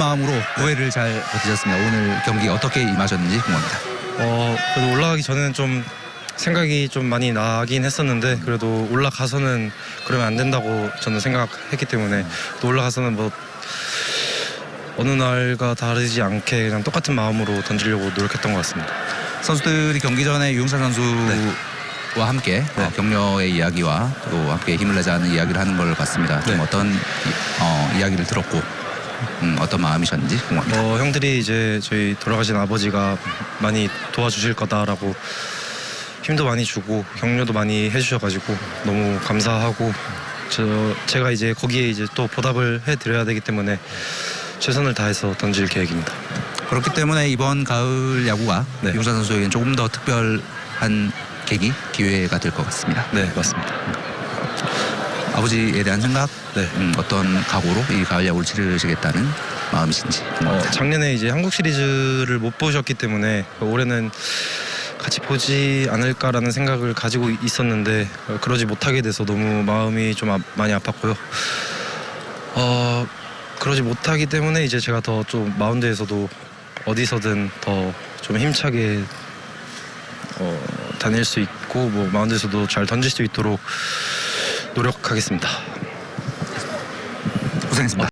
마음으로 9회를 잘 버티셨습니다. 오늘 경기 어떻게 임하셨는지 궁금합니다. 어, 그래도 올라가기 전에는 좀 생각이 좀 많이 나긴 했었는데 그래도 올라가서는 그러면 안 된다고 저는 생각했기 때문에 또 올라가서는 뭐 어느 날과 다르지 않게 그냥 똑같은 마음으로 던지려고 노력했던 것 같습니다. 선수들이 경기 전에 유용찬 선수와 함께 네. 어, 격려의 이야기와 또 함께 힘을 내자는 이야기를 하는 걸 봤습니다. 좀 네. 어떤 이- 어, 이야기를 들었고 음, 어떤 마음이셨는지 궁금합니다. 어, 형들이 이제 저희 돌아가신 아버지가 많이 도와주실 거다라고 힘도 많이 주고 격려도 많이 해주셔가지고 너무 감사하고 저 제가 이제 거기에 이제 또 보답을 해드려야 되기 때문에 최선을 다해서 던질 계획입니다. 그렇기 때문에 이번 가을 야구가 네. 유용찬 선수에게는 조금 더 특별한 계기, 기회가 될 것 같습니다. 네 맞습니다. 아버지에 대한 생각, 네. 음, 어떤 각오로 이 가을 야구를 치르시겠다는 마음이신지 어. 작년에 이제 한국 시리즈를 못 보셨기 때문에 올해는 같이 보지 않을까라는 생각을 가지고 있었는데 어, 그러지 못하게 돼서 너무 마음이 좀 아- 많이 아팠고요. 어, 그러지 못하기 때문에 이제 제가 더 좀 마운드에서도 어디서든 더 좀 힘차게 어, 다닐 수 있고 뭐 마운드에서도 잘 던질 수 있도록 노력하겠습니다. 고생했습니다.